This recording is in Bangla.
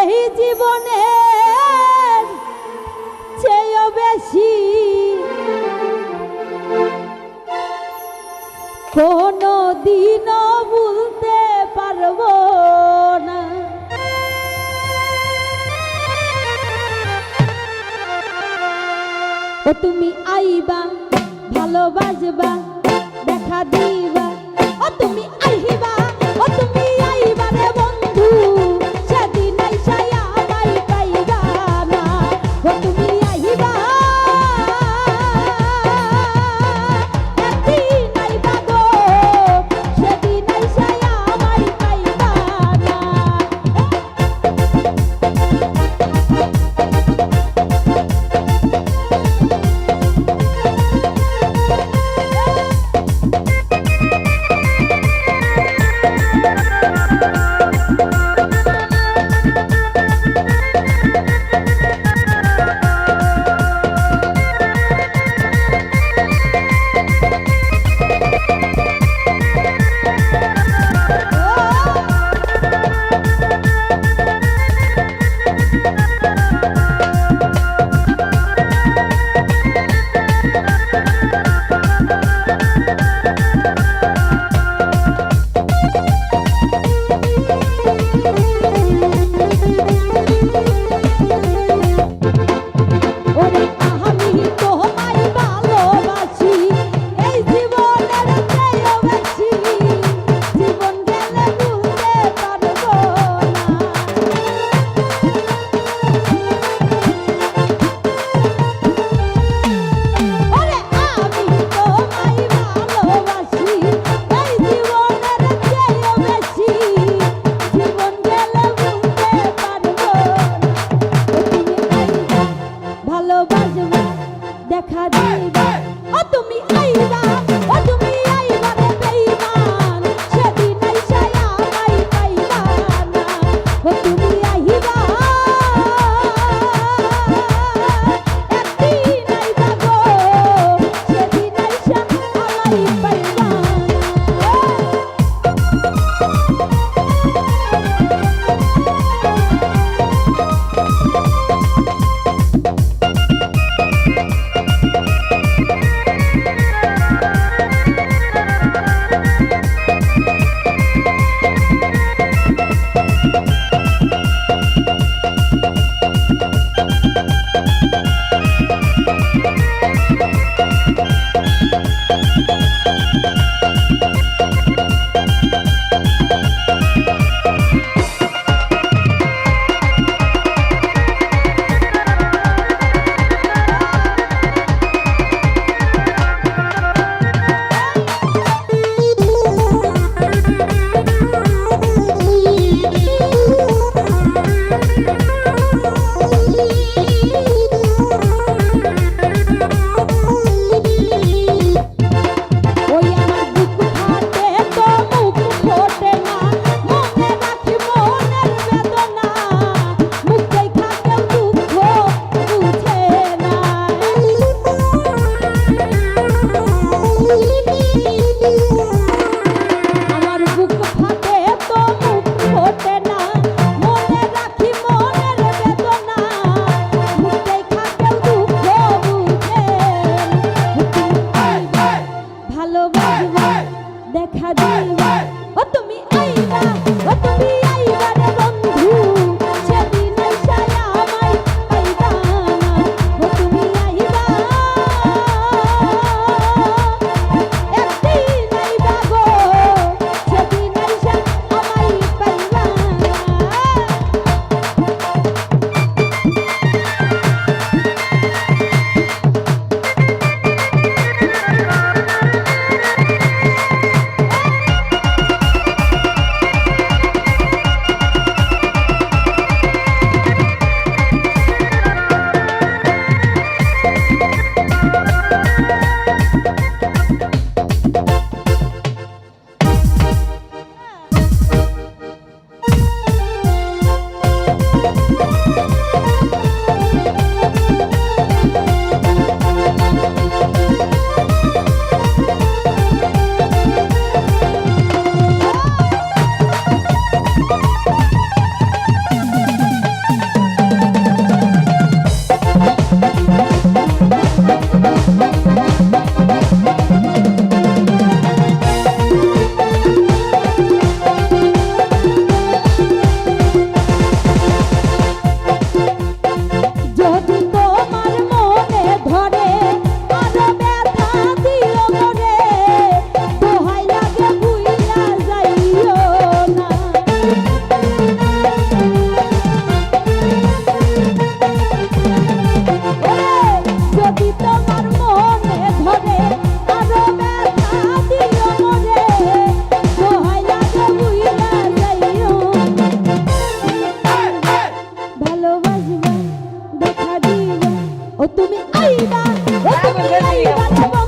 এই জীবনে চেয়েও বেশি কোনো দিন ভুলতে পারব না। ও তুমি আইবা, ভালোবাসবা, দেখা দিবা। ও তুমি আহিবা। ও তুমি আইবা। ও তুমি আইবা